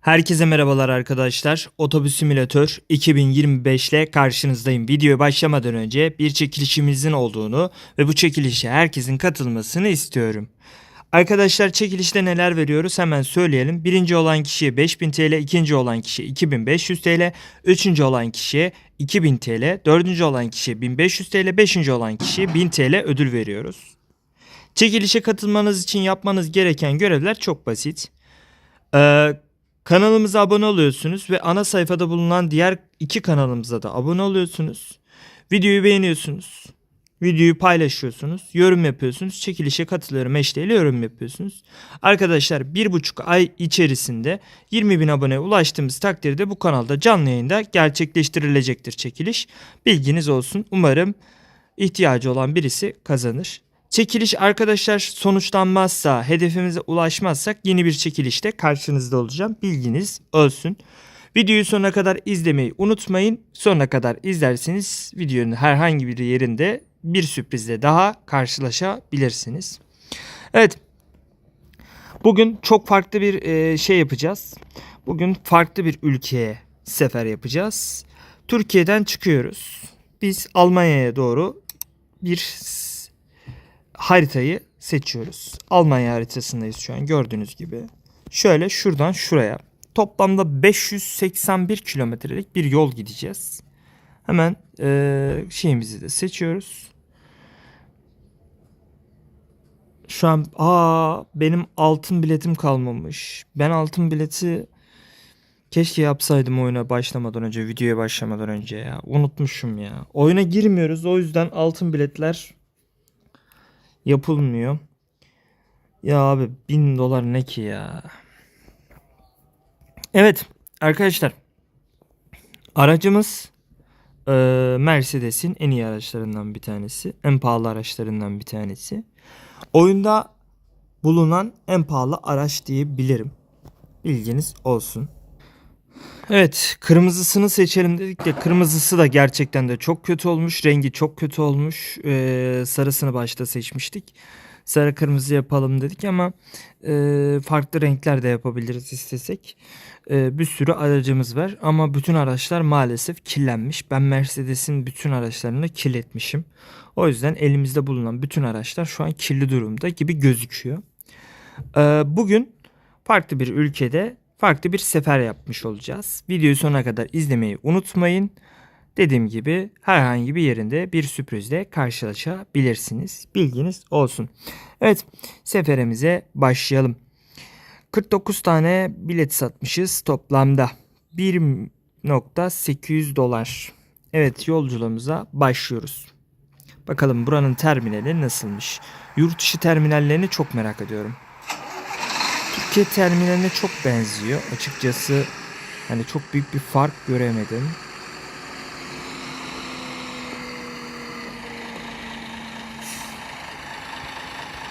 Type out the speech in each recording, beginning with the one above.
Herkese merhabalar arkadaşlar. Otobüs Simülatör 2025 ile karşınızdayım. Videoya başlamadan önce bir çekilişimizin olduğunu ve bu çekilişe herkesin katılmasını istiyorum. Arkadaşlar çekilişte neler veriyoruz hemen söyleyelim. Birinci olan kişiye 5000 TL, ikinci olan kişiye 2500 TL, üçüncü olan kişiye 2000 TL, dördüncü olan kişiye 1500 TL, beşinci olan kişiye 1000 TL ödül veriyoruz. Çekilişe katılmanız için yapmanız gereken görevler çok basit. Ee, kanalımıza abone oluyorsunuz ve ana sayfada bulunan diğer iki kanalımıza da abone oluyorsunuz. Videoyu beğeniyorsunuz. Videoyu paylaşıyorsunuz. Yorum yapıyorsunuz. Çekilişe katılıyorum eşliğiyle yorum yapıyorsunuz. Arkadaşlar bir buçuk ay içerisinde 20 bin aboneye ulaştığımız takdirde bu kanalda canlı yayında gerçekleştirilecektir çekiliş. Bilginiz olsun. Umarım ihtiyacı olan birisi kazanır. Çekiliş arkadaşlar sonuçlanmazsa, hedefimize ulaşmazsak yeni bir çekilişte karşınızda olacağım. Bilginiz olsun. Videoyu sonuna kadar izlemeyi unutmayın. Sonuna kadar izlerseniz videonun herhangi bir yerinde bir sürprizle daha karşılaşabilirsiniz. Evet. Bugün çok farklı bir e, şey yapacağız. Bugün farklı bir ülkeye sefer yapacağız. Türkiye'den çıkıyoruz. Biz Almanya'ya doğru bir haritayı seçiyoruz. Almanya haritasındayız şu an gördüğünüz gibi. Şöyle şuradan şuraya. Toplamda 581 kilometrelik bir yol gideceğiz. Hemen eee, şeyimizi de seçiyoruz. Şu an aa benim altın biletim kalmamış. Ben altın bileti keşke yapsaydım oyuna başlamadan önce, videoya başlamadan önce ya. Unutmuşum ya. Oyuna girmiyoruz o yüzden altın biletler yapılmıyor. Ya abi bin dolar ne ki ya? Evet arkadaşlar. Aracımız eee, Mercedes'in en iyi araçlarından bir tanesi. En pahalı araçlarından bir tanesi. Oyunda bulunan en pahalı araç diyebilirim. Bilginiz olsun. Evet kırmızısını seçelim dedik de kırmızısı da gerçekten de çok kötü olmuş. Rengi çok kötü olmuş. Ee, sarısını başta seçmiştik. Sarı kırmızı yapalım dedik ama e, farklı renkler de yapabiliriz istesek. E, bir sürü aracımız var ama bütün araçlar maalesef kirlenmiş. Ben Mercedes'in bütün araçlarını kirletmişim. O yüzden elimizde bulunan bütün araçlar şu an kirli durumda gibi gözüküyor. Ee, bugün farklı bir ülkede farklı bir sefer yapmış olacağız. Videoyu sonuna kadar izlemeyi unutmayın. Dediğim gibi herhangi bir yerinde bir sürprizle karşılaşabilirsiniz. Bilginiz olsun. Evet seferimize başlayalım. 49 tane bilet satmışız toplamda. 1.800 dolar. Evet yolculuğumuza başlıyoruz. Bakalım buranın terminali nasılmış? Yurt dışı terminallerini çok merak ediyorum. Türkiye terminaline çok benziyor. Açıkçası hani çok büyük bir fark göremedim.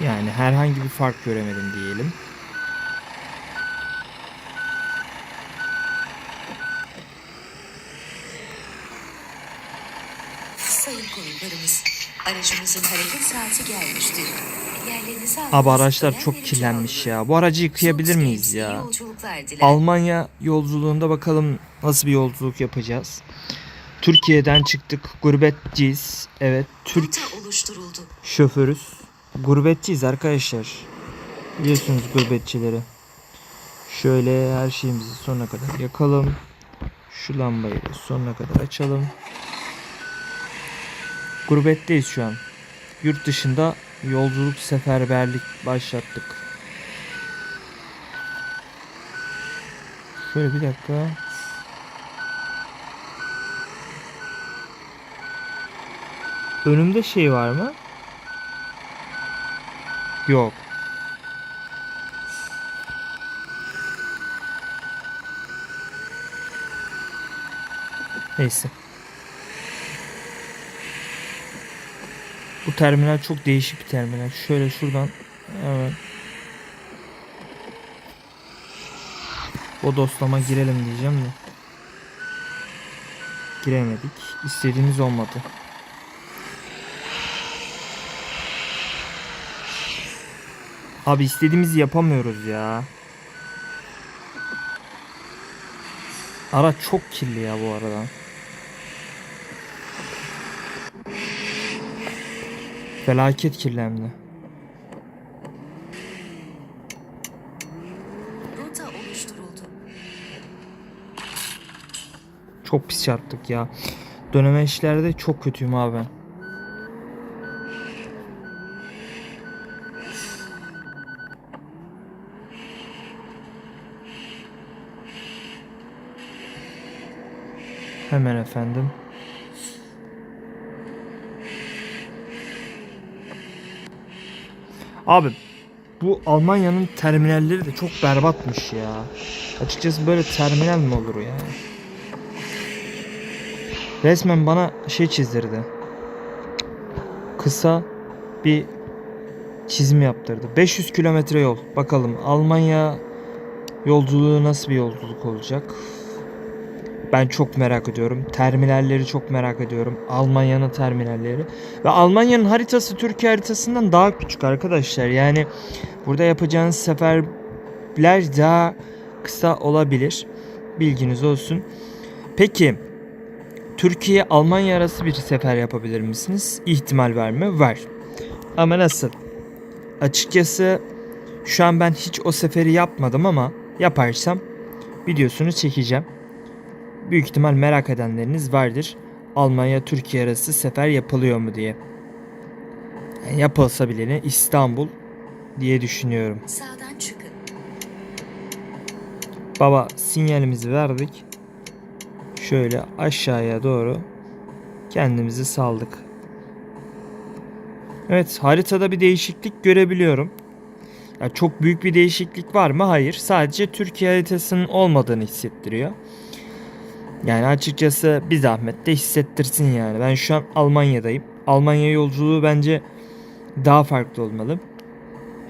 Yani herhangi bir fark göremedim diyelim. Aracımızın hareket saati gelmiştir. Abi araçlar çok kirlenmiş ya. Bu aracı yıkayabilir miyiz ya? Almanya yolculuğunda bakalım nasıl bir yolculuk yapacağız. Türkiye'den çıktık. Gurbetçiyiz. Evet. Türk şoförüz. Gurbetçiyiz arkadaşlar. Biliyorsunuz gurbetçileri. Şöyle her şeyimizi sonuna kadar yakalım. Şu lambayı da sonuna kadar açalım. Gurbetteyiz şu an. Yurt dışında yolculuk seferberlik başlattık. Şöyle bir dakika. Önümde şey var mı? Yok. Neyse. Bu terminal çok değişik bir terminal. Şöyle şuradan evet. O dostlama girelim diyeceğim de. Giremedik. İstediğimiz olmadı. Abi istediğimizi yapamıyoruz ya. Araç çok kirli ya bu arada. Felaket oluşturuldu. Çok pis çarptık ya. Döneme işlerde çok kötüyüm abi ben. Hemen efendim. Abi bu Almanya'nın terminalleri de çok berbatmış ya. Açıkçası böyle terminal mi olur ya? Resmen bana şey çizdirdi. Kısa bir çizim yaptırdı. 500 kilometre yol. Bakalım Almanya yolculuğu nasıl bir yolculuk olacak? Ben çok merak ediyorum. Terminalleri çok merak ediyorum. Almanya'nın terminalleri. Ve Almanya'nın haritası Türkiye haritasından daha küçük arkadaşlar. Yani burada yapacağınız seferler daha kısa olabilir. Bilginiz olsun. Peki Türkiye Almanya arası bir sefer yapabilir misiniz? İhtimal var mı? Var. Ama nasıl? Açıkçası şu an ben hiç o seferi yapmadım ama yaparsam videosunu çekeceğim. Büyük ihtimal merak edenleriniz vardır. Almanya Türkiye arası sefer yapılıyor mu diye. Yani yapılsa bile ne İstanbul diye düşünüyorum. Sağdan çıkın. Baba sinyalimizi verdik. Şöyle aşağıya doğru kendimizi saldık. Evet haritada bir değişiklik görebiliyorum. Ya çok büyük bir değişiklik var mı? Hayır. Sadece Türkiye haritasının olmadığını hissettiriyor. Yani açıkçası bir zahmet de hissettirsin yani. Ben şu an Almanya'dayım. Almanya yolculuğu bence daha farklı olmalı.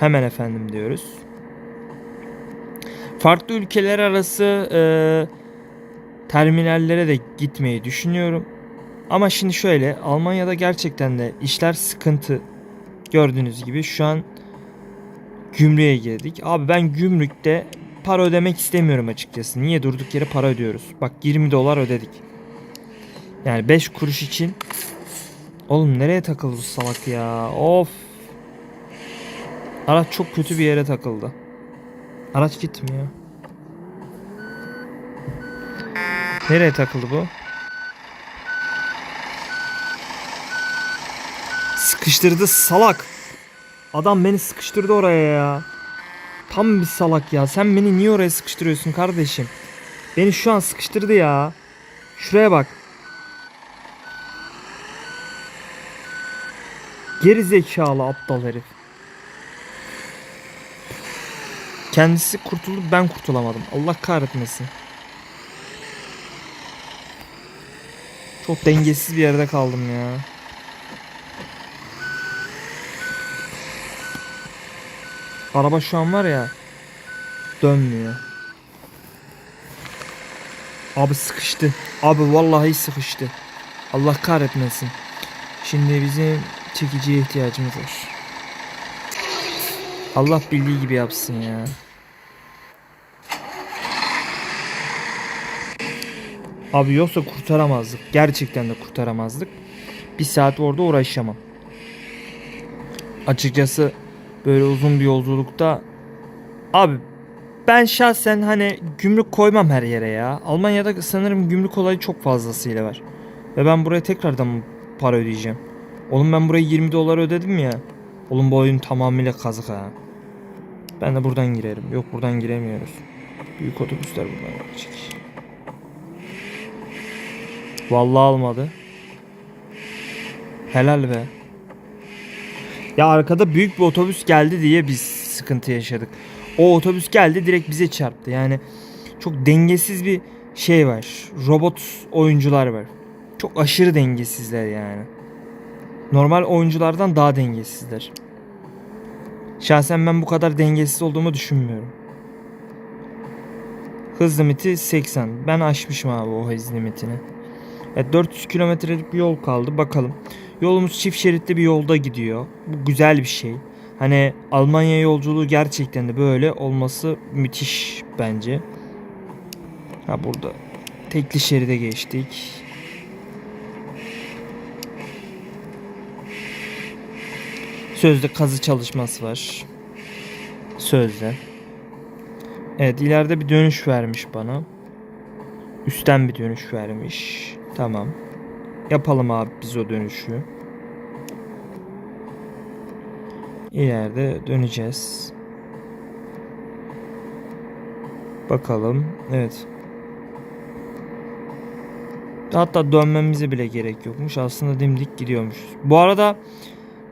Hemen efendim diyoruz. Farklı ülkeler arası e, terminallere de gitmeyi düşünüyorum. Ama şimdi şöyle Almanya'da gerçekten de işler sıkıntı. Gördüğünüz gibi şu an gümrüğe girdik. Abi ben gümrükte para ödemek istemiyorum açıkçası. Niye durduk yere para ödüyoruz? Bak 20 dolar ödedik. Yani 5 kuruş için. Oğlum nereye takıldı salak ya? Of. Araç çok kötü bir yere takıldı. Araç gitmiyor. Nereye takıldı bu? Sıkıştırdı salak. Adam beni sıkıştırdı oraya ya. Tam bir salak ya. Sen beni niye oraya sıkıştırıyorsun kardeşim? Beni şu an sıkıştırdı ya. Şuraya bak. Geri zekalı aptal herif. Kendisi kurtuldu ben kurtulamadım. Allah kahretmesin. Çok dengesiz bir yerde kaldım ya. Araba şu an var ya dönmüyor. Abi sıkıştı. Abi vallahi sıkıştı. Allah kahretmesin. Şimdi bizim çekiciye ihtiyacımız var. Allah bildiği gibi yapsın ya. Abi yoksa kurtaramazdık. Gerçekten de kurtaramazdık. Bir saat orada uğraşamam. Açıkçası böyle uzun bir yolculukta abi ben şahsen hani gümrük koymam her yere ya. Almanya'da sanırım gümrük olayı çok fazlasıyla var. Ve ben buraya tekrardan para ödeyeceğim. Oğlum ben buraya 20 dolar ödedim ya. Oğlum bu oyun tamamıyla kazık ha. Ben de buradan girerim. Yok buradan giremiyoruz. Büyük otobüsler buradan geçecek. Vallahi almadı. Helal be. Ya arkada büyük bir otobüs geldi diye biz sıkıntı yaşadık. O otobüs geldi direkt bize çarptı. Yani çok dengesiz bir şey var. Robot oyuncular var. Çok aşırı dengesizler yani. Normal oyunculardan daha dengesizler. Şahsen ben bu kadar dengesiz olduğumu düşünmüyorum. Hız limiti 80. Ben aşmışım abi o hız limitini. Evet 400 kilometrelik bir yol kaldı. Bakalım. Yolumuz çift şeritli bir yolda gidiyor. Bu güzel bir şey. Hani Almanya yolculuğu gerçekten de böyle olması müthiş bence. Ha burada Tekli şeride geçtik. Sözde kazı çalışması var. Sözde. Evet ileride bir dönüş vermiş bana. Üstten bir dönüş vermiş. Tamam. Yapalım abi biz o dönüşü. İleride döneceğiz. Bakalım. Evet. Hatta dönmemize bile gerek yokmuş. Aslında dimdik gidiyormuş. Bu arada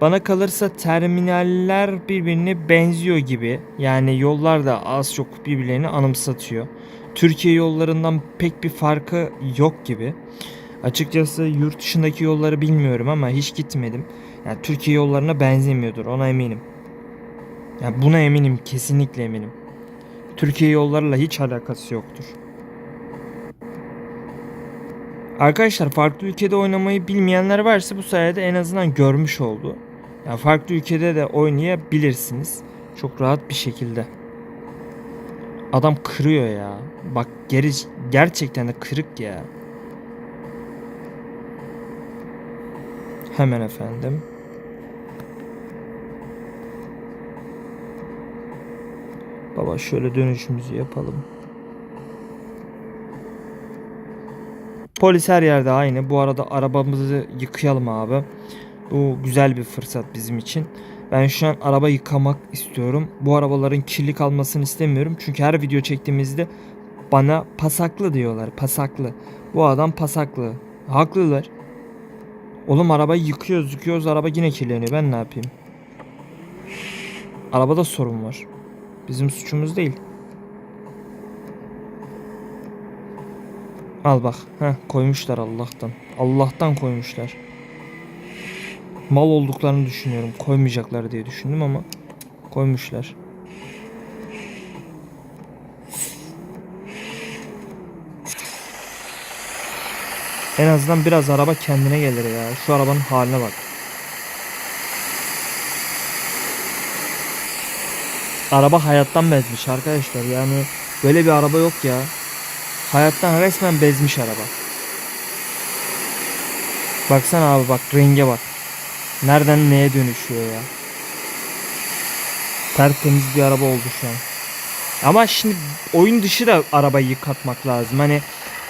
bana kalırsa terminaller birbirine benziyor gibi. Yani yollar da az çok birbirlerini anımsatıyor. Türkiye yollarından pek bir farkı yok gibi. Açıkçası yurt dışındaki yolları bilmiyorum ama hiç gitmedim. Yani Türkiye yollarına benzemiyordur ona eminim. Yani buna eminim kesinlikle eminim. Türkiye yollarıyla hiç alakası yoktur. Arkadaşlar farklı ülkede oynamayı bilmeyenler varsa bu sayede en azından görmüş oldu. Yani farklı ülkede de oynayabilirsiniz. Çok rahat bir şekilde. Adam kırıyor ya. Bak geri gerçekten de kırık ya. Hemen efendim. Baba şöyle dönüşümüzü yapalım. Polis her yerde aynı. Bu arada arabamızı yıkayalım abi. Bu güzel bir fırsat bizim için. Ben şu an araba yıkamak istiyorum. Bu arabaların kirli kalmasını istemiyorum. Çünkü her video çektiğimizde bana pasaklı diyorlar. Pasaklı. Bu adam pasaklı. Haklılar. Oğlum arabayı yıkıyoruz yıkıyoruz araba yine kirleniyor. Ben ne yapayım? Arabada sorun var. Bizim suçumuz değil. Al bak. Heh, koymuşlar Allah'tan. Allah'tan koymuşlar. Mal olduklarını düşünüyorum. Koymayacaklar diye düşündüm ama koymuşlar. En azından biraz araba kendine gelir ya. Şu arabanın haline bak. Araba hayattan bezmiş arkadaşlar. Yani böyle bir araba yok ya. Hayattan resmen bezmiş araba. Baksana abi bak renge bak. Nereden neye dönüşüyor ya. Tertemiz bir araba oldu şu an. Ama şimdi oyun dışı da arabayı yıkatmak lazım. Hani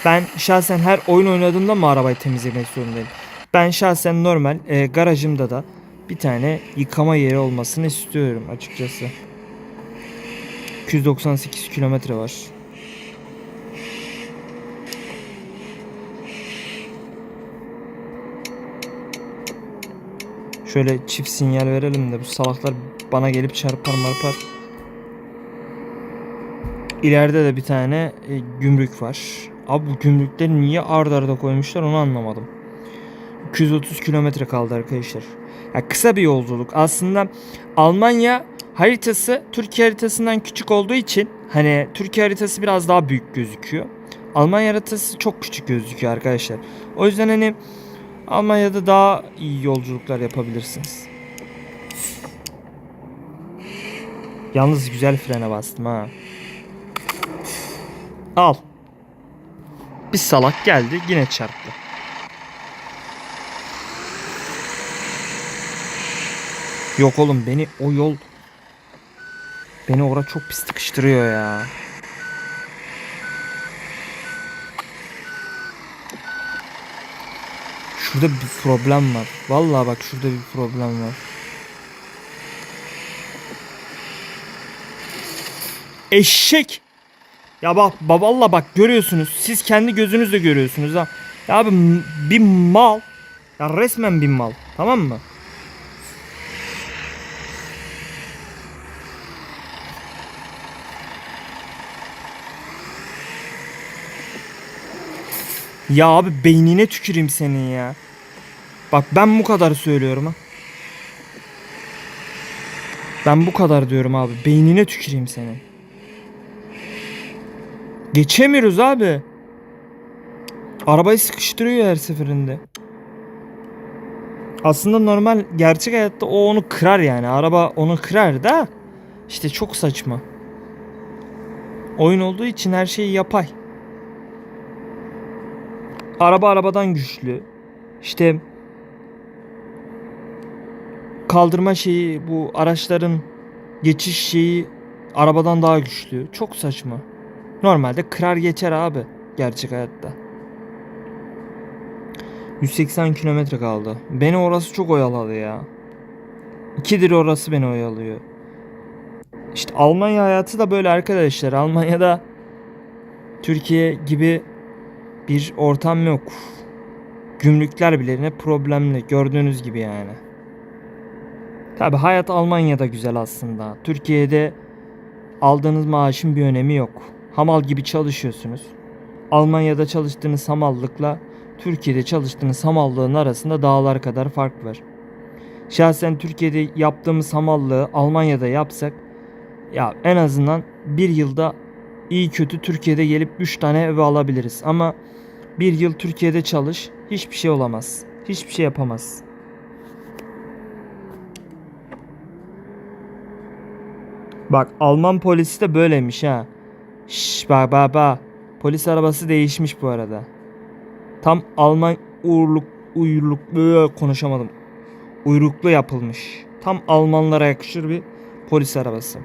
ben şahsen her oyun oynadığımda mı arabayı temizlemek zorundayım? Ben şahsen normal e, garajımda da bir tane yıkama yeri olmasını istiyorum açıkçası. 298 kilometre var. Şöyle çift sinyal verelim de bu salaklar bana gelip çarpar marpar. İleride de bir tane e, gümrük var. Abi bu gümrükleri niye ard arda koymuşlar onu anlamadım. 230 kilometre kaldı arkadaşlar. Ya kısa bir yolculuk. Aslında Almanya haritası Türkiye haritasından küçük olduğu için hani Türkiye haritası biraz daha büyük gözüküyor. Almanya haritası çok küçük gözüküyor arkadaşlar. O yüzden hani Almanya'da daha iyi yolculuklar yapabilirsiniz. Yalnız güzel frene bastım ha. Al. Bir salak geldi yine çarptı. Yok oğlum beni o yol beni ora çok pis sıkıştırıyor ya. Şurada bir problem var. Vallahi bak şurada bir problem var. Eşek. Ya bak baballa bak görüyorsunuz. Siz kendi gözünüzle görüyorsunuz ha. Ya abi bir mal. Ya resmen bir mal. Tamam mı? Ya abi beynine tüküreyim senin ya. Bak ben bu kadar söylüyorum ha. Ben bu kadar diyorum abi. Beynine tüküreyim senin. Geçemiyoruz abi. Arabayı sıkıştırıyor her seferinde. Aslında normal gerçek hayatta o onu kırar yani. Araba onu kırar da işte çok saçma. Oyun olduğu için her şey yapay. araba arabadan güçlü. İşte kaldırma şeyi bu araçların geçiş şeyi arabadan daha güçlü. Çok saçma. Normalde kırar geçer abi gerçek hayatta. 180 kilometre kaldı. Beni orası çok oyaladı ya. İkidir orası beni oyalıyor. İşte Almanya hayatı da böyle arkadaşlar. Almanya'da Türkiye gibi bir ortam yok. Gümrükler bile ne problemli gördüğünüz gibi yani. Tabi hayat Almanya'da güzel aslında. Türkiye'de aldığınız maaşın bir önemi yok. Hamal gibi çalışıyorsunuz. Almanya'da çalıştığınız hamallıkla Türkiye'de çalıştığınız hamallığın arasında dağlar kadar fark var. Şahsen Türkiye'de yaptığımız hamallığı Almanya'da yapsak ya en azından bir yılda iyi kötü Türkiye'de gelip 3 tane ev alabiliriz. Ama bir yıl Türkiye'de çalış hiçbir şey olamaz. Hiçbir şey yapamaz. Bak Alman polisi de böyleymiş ha. Şş bak bak bak. Polis arabası değişmiş bu arada. Tam Alman uğurluk uyruluk Böyle konuşamadım. Uyruklu yapılmış. Tam Almanlara yakışır bir polis arabası.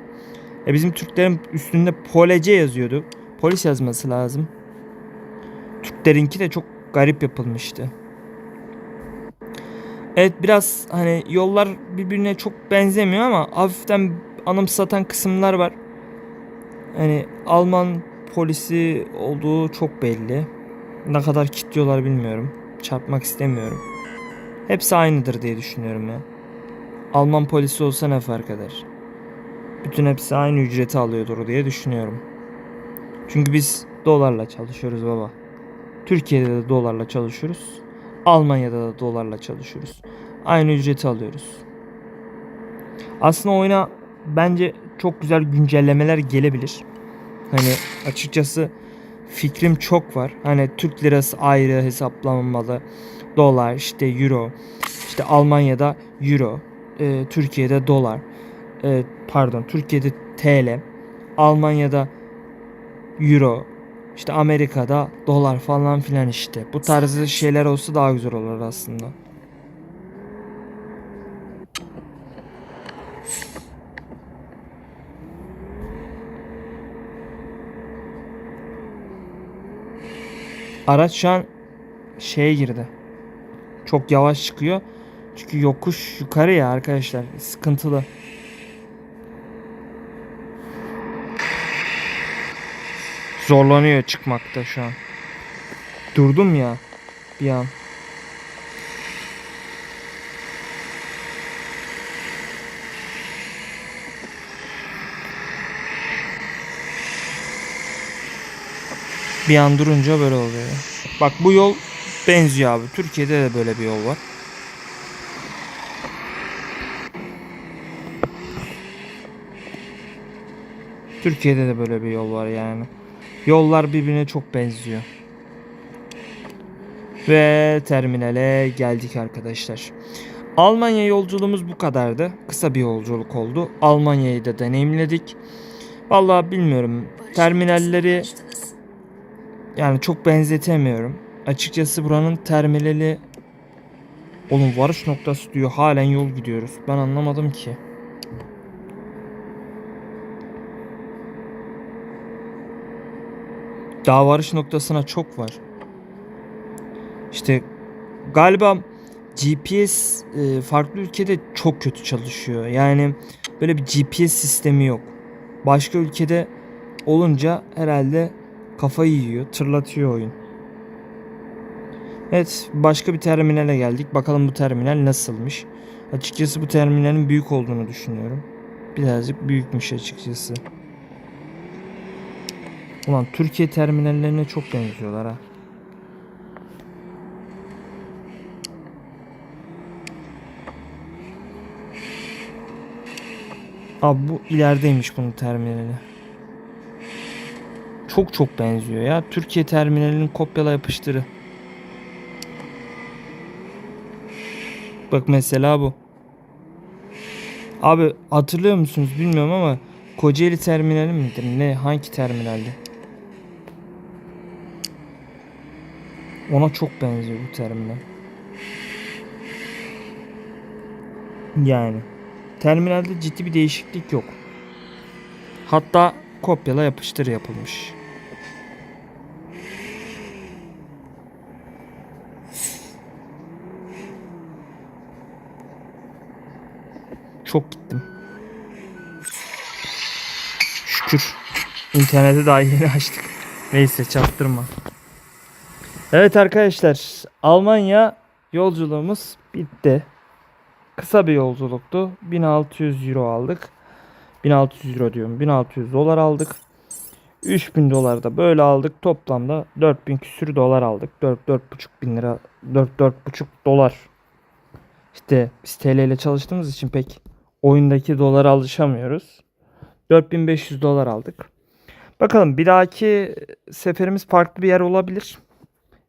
E bizim Türklerin üstünde polece yazıyordu. Polis yazması lazım. Türklerinki de çok garip yapılmıştı. Evet biraz hani yollar birbirine çok benzemiyor ama hafiften anımsatan kısımlar var. Hani Alman polisi olduğu çok belli. Ne kadar kilitliyorlar bilmiyorum. Çarpmak istemiyorum. Hepsi aynıdır diye düşünüyorum ya. Alman polisi olsa ne fark eder? Bütün hepsi aynı ücreti alıyordur diye düşünüyorum. Çünkü biz dolarla çalışıyoruz baba. Türkiye'de de dolarla çalışıyoruz. Almanya'da da dolarla çalışıyoruz. Aynı ücreti alıyoruz. Aslında oyuna bence çok güzel güncellemeler gelebilir. Hani açıkçası fikrim çok var. Hani Türk lirası ayrı hesaplanmalı. Dolar, işte euro. İşte Almanya'da euro. e, Türkiye'de dolar. E, pardon Türkiye'de TL. Almanya'da euro. İşte Amerika'da dolar falan filan işte. Bu tarzı şeyler olsa daha güzel olur aslında. Araç şu an şeye girdi. Çok yavaş çıkıyor. Çünkü yokuş yukarı ya arkadaşlar. Sıkıntılı. Zorlanıyor çıkmakta şu an. Durdum ya bir an. Bir an durunca böyle oluyor. Bak bu yol benziyor abi. Türkiye'de de böyle bir yol var. Türkiye'de de böyle bir yol var yani. Yollar birbirine çok benziyor. Ve terminale geldik arkadaşlar. Almanya yolculuğumuz bu kadardı. Kısa bir yolculuk oldu. Almanya'yı da deneyimledik. Vallahi bilmiyorum. Terminalleri. Yani çok benzetemiyorum. Açıkçası buranın terminali Oğlum varış noktası diyor. Halen yol gidiyoruz. Ben anlamadım ki. Daha varış noktasına çok var. İşte galiba GPS e, farklı ülkede çok kötü çalışıyor. Yani böyle bir GPS sistemi yok. Başka ülkede olunca herhalde kafayı yiyor, tırlatıyor oyun. Evet, başka bir terminale geldik. Bakalım bu terminal nasılmış. Açıkçası bu terminalin büyük olduğunu düşünüyorum. Birazcık büyükmüş açıkçası. Ulan Türkiye terminallerine çok benziyorlar ha. Abi bu ilerideymiş bunun terminali. Çok çok benziyor ya. Türkiye terminalinin kopyala yapıştırı. Bak mesela bu. Abi hatırlıyor musunuz bilmiyorum ama Kocaeli terminali midir? Ne? Hangi terminaldi? Ona çok benziyor bu terminal. Yani terminalde ciddi bir değişiklik yok. Hatta kopyala yapıştır yapılmış. Çok gittim. Şükür. İnterneti daha yeni açtık. Neyse çaktırma. Evet arkadaşlar. Almanya yolculuğumuz bitti. Kısa bir yolculuktu. 1600 euro aldık. 1600 euro diyorum. 1600 dolar aldık. 3000 dolar da böyle aldık. Toplamda 4000 küsür dolar aldık. 4 4,5 bin lira 4 4,5 dolar. İşte biz TL ile çalıştığımız için pek oyundaki dolara alışamıyoruz. 4500 dolar aldık. Bakalım bir dahaki seferimiz farklı bir yer olabilir.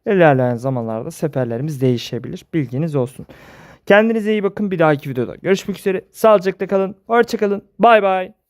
İlerleyen zamanlarda seferlerimiz değişebilir. Bilginiz olsun. Kendinize iyi bakın. Bir dahaki videoda görüşmek üzere. Sağlıcakla kalın. Hoşçakalın. Bay bay.